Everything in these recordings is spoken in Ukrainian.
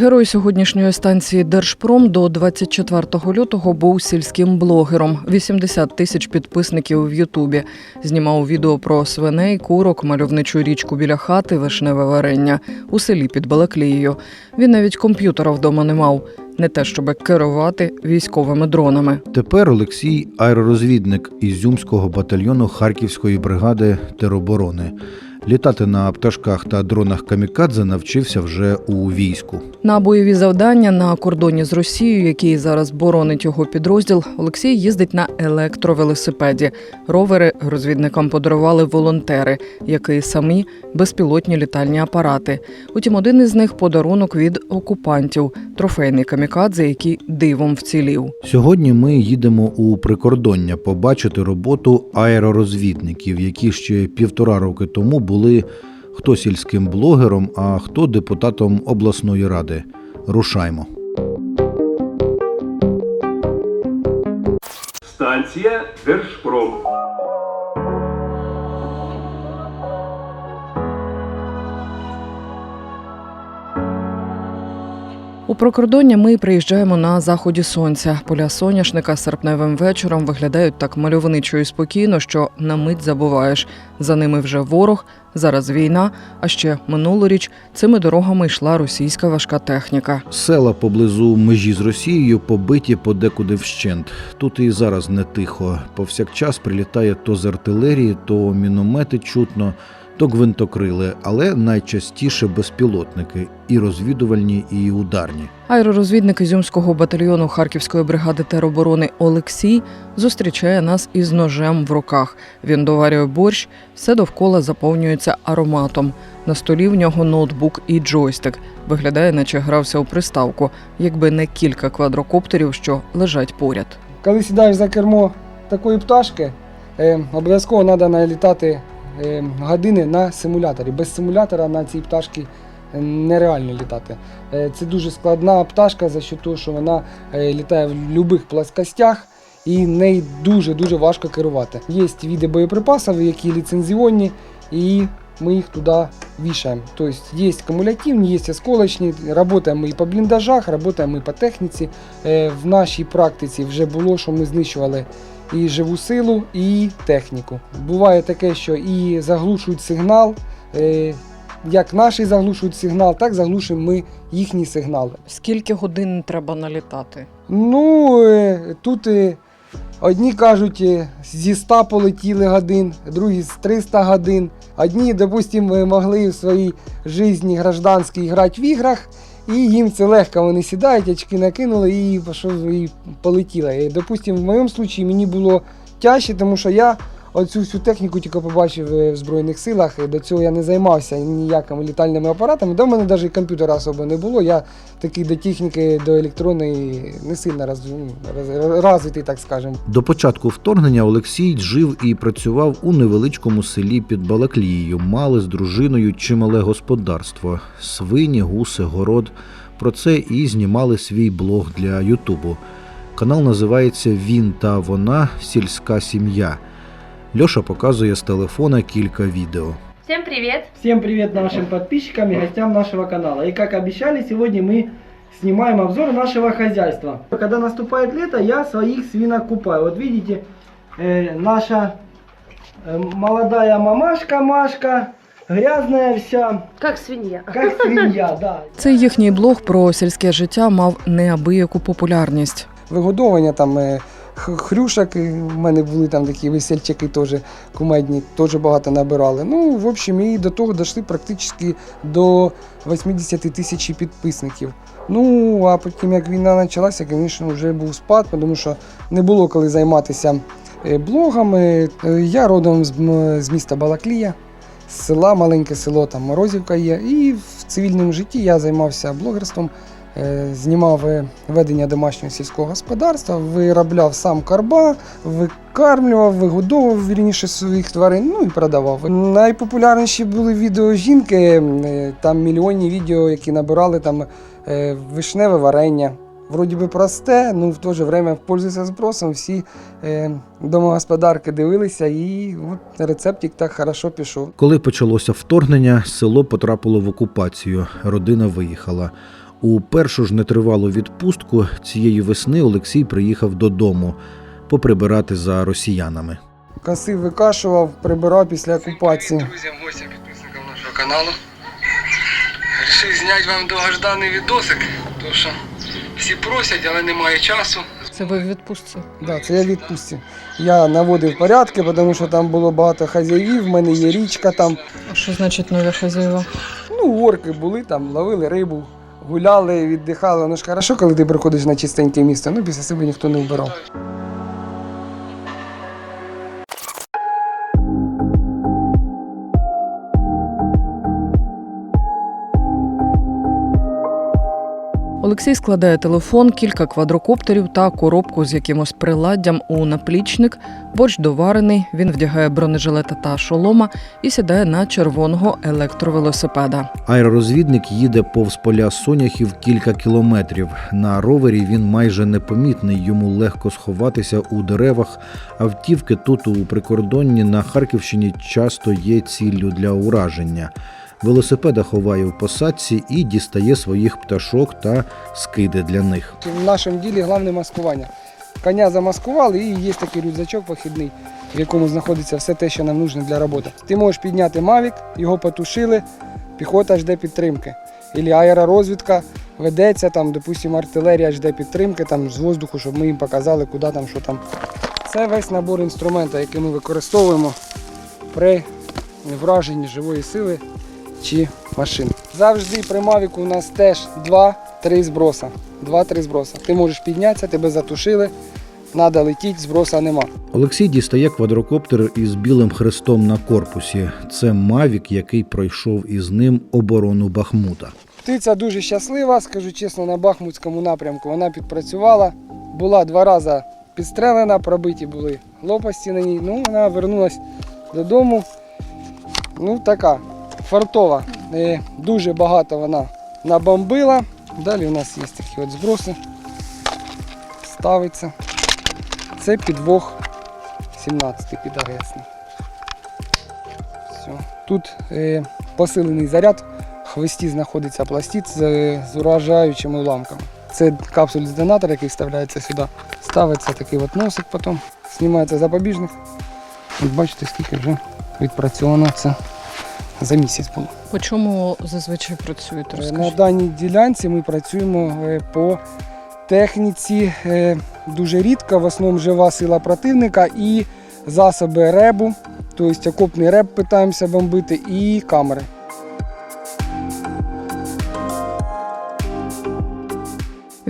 Герой сьогоднішньої станції Держпром до 24 лютого був сільським блогером. 80 тисяч підписників в Ютубі. Знімав відео про свиней, курок, мальовничу річку біля хати, вишневе варення у селі під Балаклією. Він навіть комп'ютера вдома не мав, не те, щоб керувати військовими дронами. Тепер Олексій аеророзвідник Ізюмського батальйону Харківської бригади тероборони. Літати на пташках та дронах камікадзе навчився вже у війську. На бойові завдання на кордоні з Росією, який зараз боронить його підрозділ, Олексій їздить на електровелосипеді. Ровери розвідникам подарували волонтери, як і самі безпілотні літальні апарати. Утім, один із них подарунок від окупантів трофейний камікадзе, який дивом вцілів. Сьогодні ми їдемо у прикордоння побачити роботу аеророзвідників, які ще півтора роки тому були хто сільським блогером, а хто депутатом обласної ради. Рушаймо. Станція Держпром. У прикордоння ми приїжджаємо на заході сонця. Поля соняшника серпневим вечором виглядають так мальовничо і спокійно, що на мить забуваєш. За ними вже ворог, зараз війна. А ще минулоріч цими дорогами йшла російська важка техніка. Села поблизу межі з Росією побиті подекуди вщент. Тут і зараз не тихо. Повсякчас прилітає то з артилерії, то міномети чутно, то гвинтокрили, але найчастіше безпілотники і розвідувальні, і ударні. Аеророзвідник Ізюмського батальйону Харківської бригади тероборони Олексій зустрічає нас із ножем в руках. Він доварює борщ, все довкола заповнюється ароматом. На столі в нього ноутбук і джойстик. Виглядає, наче грався у приставку, якби не кілька квадрокоптерів, що лежать поряд. Коли сідаєш за кермо такої пташки, е, обов'язково треба налітати години на симуляторі. Без симулятора на цій пташці е, нереально літати. Е, це дуже складна пташка за що того, що вона е, літає в будь-яких плоскостях і нею дуже-дуже важко керувати. Є види боєприпасів, які ліцензіонні, і ми їх туди вішаємо. Тобто є кумулятивні, є осколочні, працюємо і по бліндажах, працюємо і по техніці. Е, В нашій практиці вже було, що ми знищували і живу силу, і техніку. Буває таке, що і заглушують сигнал. е, Як наші заглушують сигнал, так заглушуємо ми їхній сигнал. Скільки годин треба налітати? Ну, е, тут е, одні кажуть, зі 100 полетіли годин, другі з 300 годин. Одні, допустимо, могли в своїй житті гражданській грати в іграх, і їм це легко. Вони сідають, очки накинули і пішов і полетіло. І, допустимо, в моєму випадку мені було тяжче, тому що я оцю всю техніку тільки побачив е, в Збройних силах. До цього я не займався ніякими літальними апаратами. До мене навіть комп'ютера особо не було. Я такий до техніки, до електронної не сильно роз, ну, роз- розвитий, так скажемо. До початку вторгнення Олексій жив і працював у невеличкому селі під Балаклією. Мали з дружиною чимале господарство: свині, гуси, город. Про це і знімали свій блог для Ютубу. Канал називається Він та вона сільська сім'я. Льоша показує з телефона кілька відео. Всем привет! Всем привет нашим подписчикам и гостям нашего канала. И как обещали, сегодня мы снимаем обзор нашего хозяйства. Когда наступает лето, я своих свинок купаю. Вот видите, э, наша э, молодая мамашка Машка грязная вся, Как свинья. как свинья, да. Цей їхній блог про сільське життя мав неабияку популярність. Вигодовування там е, х- хрюшок, і в мене були там такі весельчаки теж кумедні, теж багато набирали. Ну, в общем, і до того дійшли практично до 80 тисяч підписників. Ну, а потім, як війна почалася, звісно, вже був спад, тому що не було коли займатися е, блогами. Е, Я родом з, міста Балаклія, села, маленьке село, там Морозівка є. І в цивільному житті я займався блогерством. Е, Знімав е, ведення домашнього сільського господарства, виробляв сам карба, викармлював, вигодовував вірніше своїх тварин, ну і продавав. Найпопулярніші були відео жінки, е, там мільйонні відео, які набирали там вишневе варення. Вроді би просте, ну в то же время пользується спросом. Всі е, домогосподарки дивилися, і от рецептик так хорошо пішов. Коли почалося вторгнення, село потрапило в окупацію. Родина виїхала. У першу ж нетривалу відпустку цієї весни Олексій приїхав додому поприбирати за росіянами. Косив, викашував, прибирав після окупації. Друзям, гостям, підписникам нашого каналу. Рішив зняти вам довгожданий відосик, тому що всі просять, але немає часу. Це ви в відпустці? Да, це я в відпустці. Я наводив порядки, тому що там було багато хазяїв, в мене є річка там. А що значить нові хазяїва? Ну, орки були там, ловили рибу, гуляли, віддихали. Ну ж хорошо, коли ти приходиш на чистеньке місце, ну після себе ніхто не вбирав. Олексій складає телефон, кілька квадрокоптерів та коробку з якимось приладдям у наплічник. Борщ доварений. Він вдягає бронежилета та шолома і сідає на червоного електровелосипеда. Аеророзвідник їде повз поля соняхів кілька кілометрів. На ровері він майже непомітний, йому легко сховатися у деревах. Автівки тут у прикордонні на Харківщині часто є ціллю для ураження. Велосипеда ховає в посадці і дістає своїх пташок та скиди для них. В нашому ділі головне маскування. Коня замаскували і є такий рюкзачок похідний, в якому знаходиться все те, що нам потрібно для роботи. Ти можеш підняти мавік, його потушили, піхота жде підтримки. Ілі аеророзвідка ведеться, там, допустимо, артилерія жде підтримки там, з воздуху, щоб ми їм показали, куди там, що там. Це весь набор інструменту, який ми використовуємо при враженні живої сили чи машин. Завжди при Мавіку у нас теж 2-3 зброса. 2-3 зброса. Ти можеш піднятися, тебе затушили, треба летіти, зброса нема. Олексій дістає квадрокоптер із білим хрестом на корпусі. Це Мавік, який пройшов із ним оборону Бахмута. Птиця дуже щаслива, скажу чесно, на Бахмутському напрямку вона підпрацювала. Була два рази підстрелена, пробиті були лопасті на ній. Ну, вона вернулась додому. Ну, така фартова. Е, Дуже багато вона набомбила. Далі у нас є такі от зброси. Ставиться. Це підвох 17 підагресний. Все. Тут е, посилений заряд. В хвості знаходиться пластит з, з уражаючими уламками. Це капсуль з донатора, який вставляється сюди. Ставиться такий от носик потім, знімається запобіжник. От бачите, скільки вже відпрацьовано це за місяць було. По чому зазвичай працюєте? Розкажіть? На даній ділянці ми працюємо е, по техніці е, дуже рідко, в основному жива сила противника і засоби ребу, тобто окопний реб питаємося бомбити, і камери.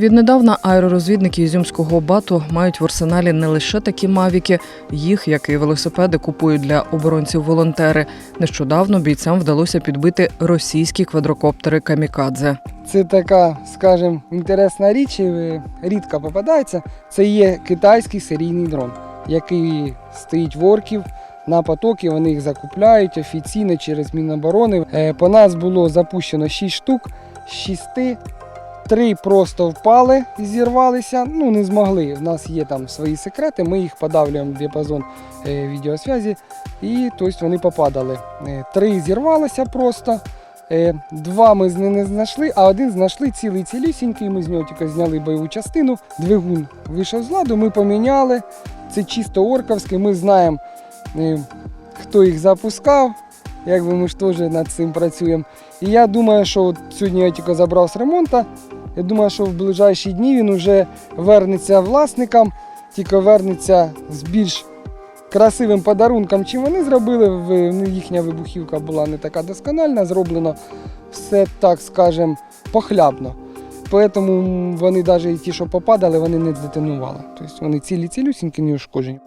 Віднедавна аеророзвідники Ізюмського бату мають в арсеналі не лише такі мавіки, їх, як і велосипеди, купують для оборонців волонтери. Нещодавно бійцям вдалося підбити російські квадрокоптери Камікадзе. Це така, скажімо, інтересна річ, і е, рідко попадається. Це є китайський серійний дрон, який стоїть в орків на потоки. Вони їх закупляють офіційно через Міноборони. Е, По нас було запущено 6 штук, з 6 Три просто впали і зірвалися. Ну не змогли. В нас є там свої секрети. Ми їх подавлюємо в діапазон е, відеосвязі, і тобто вони попадали. Е, Три зірвалися просто. Е, Два ми не знайшли, а один знайшли цілий цілісінький. Ми з нього тільки зняли бойову частину. Двигун вийшов з ладу, ми поміняли. Це чисто орковський. Ми знаємо, хто їх запускав. Якби ми ж теж над цим працюємо. І я думаю, що от сьогодні я тільки забрав з ремонту. Я думаю, що в ближайші дні він вже вернеться власникам, тільки вернеться з більш красивим подарунком, чим вони зробили. Їхня вибухівка була не така доскональна, зроблено все так скажем, похлябно. Тому вони навіть ті, що попадали, вони не детонували. Тобто вони цілі цілюсінькі не ушкоджені.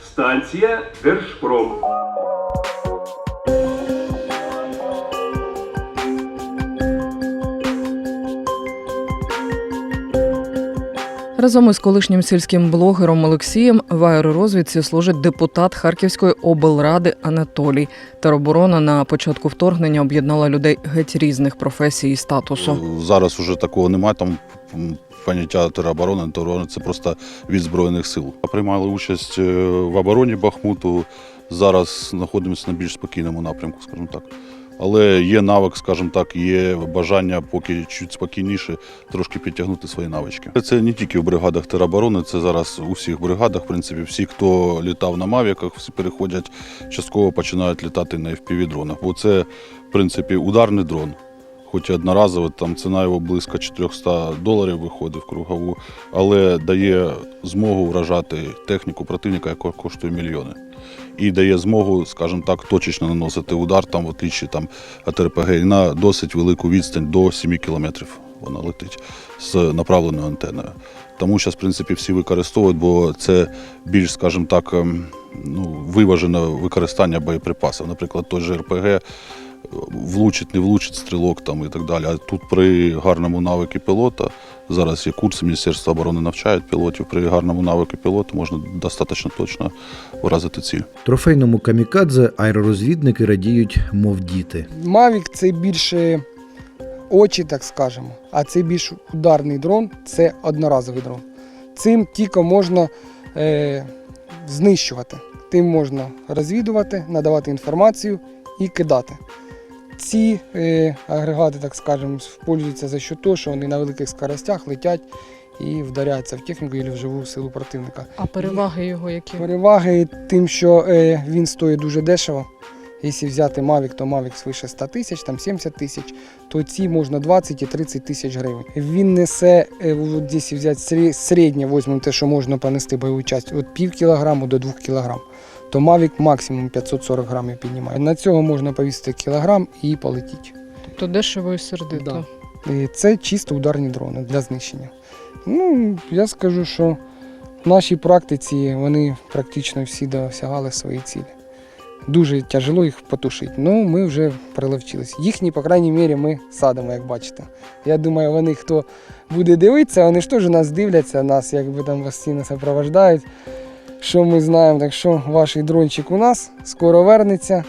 Станція Держпром. Разом із колишнім сільським блогером Олексієм в аеророзвідці служить депутат Харківської облради Анатолій. Тероборона на початку вторгнення об'єднала людей геть різних професій і статусу. Зараз уже такого немає. Там поняття тероборони, тероборони це просто від збройних сил. Приймали участь е, в обороні Бахмуту. Зараз знаходимося на більш спокійному напрямку, скажімо так. Але є навик, скажімо так, є бажання поки чуть спокійніше трошки підтягнути свої навички. Це не тільки в бригадах тероборони, це зараз у всіх бригадах. В принципі, всі, хто літав на мавіках, всі переходять частково починають літати на FPV-дронах. Бо це, в принципі, ударний дрон хоч і одноразово, там ціна його близько 400 доларів виходить в кругову, але дає змогу вражати техніку противника, яка коштує мільйони. І дає змогу, скажімо так, точечно наносити удар, там, в отлічі там, от РПГ, на досить велику відстань до 7 кілометрів вона летить з направленою антеною. Тому зараз, в принципі, всі використовують, бо це більш, скажімо так, ем, ну, виважене використання боєприпасів. Наприклад, той же РПГ влучить, не влучить стрілок там і так далі. А тут при гарному навикі пілота, зараз є курси Міністерства оборони навчають пілотів, при гарному навику пілота можна достатньо точно вразити ціль. Трофейному камікадзе аеророзвідники радіють, мов діти. Мавік це більше очі, так скажемо, а це більш ударний дрон, це одноразовий дрон. Цим тільки можна е, знищувати, тим можна розвідувати, надавати інформацію і кидати. Ці е, агрегати, так скажемо, пользуються за що того, що вони на великих скоростях летять і вдаряються в техніку або в живу силу противника. А переваги його які? Переваги тим, що е, він стоїть дуже дешево. Якщо взяти Mavic, то Mavic свише 100 тисяч, там 70 тисяч, то ці можна 20 і 30 тисяч гривень. Він несе, е, от якщо взяти середнє, візьмемо те, що можна понести бойову частину, від пів кілограму до 2 кілограм, то Mavic максимум 540 грамів піднімає. На цього можна повісити кілограм і полетіти. Тобто дешево і сердито. Да. І Це чисто ударні дрони для знищення. Ну, я скажу, що в нашій практиці вони практично всі досягали свої цілі. Дуже тяжело їх потушити. Ну, ми вже приловчились. Їхні, по крайній мірі, ми садимо, як бачите. Я думаю, вони, хто буде дивитися, вони ж теж нас дивляться, нас якби там постійно супроводжують. Що ми знаємо, так що ваш дрончик у нас скоро вернеться.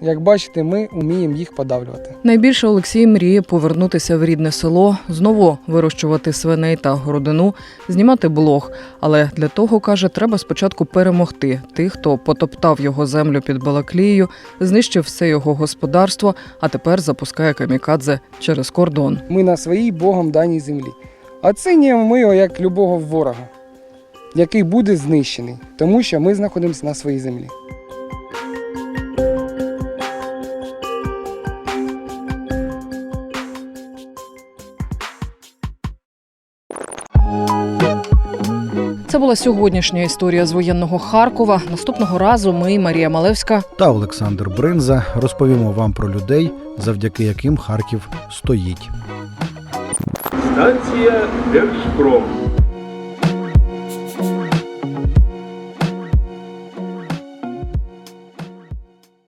Як бачите, ми вміємо їх подавлювати. Найбільше Олексій мріє повернутися в рідне село, знову вирощувати свиней та городину, знімати блог. Але для того каже, треба спочатку перемогти тих, хто потоптав його землю під Балаклією, знищив все його господарство, а тепер запускає камікадзе через кордон. Ми на своїй Богом даній землі. Оцінюємо ми його як любого ворога, який буде знищений, тому що ми знаходимося на своїй землі. Це була сьогоднішня історія з воєнного Харкова. Наступного разу ми, Марія Малевська, Та Олександр Бринза розповімо вам про людей, завдяки яким Харків стоїть. Станція Держпром.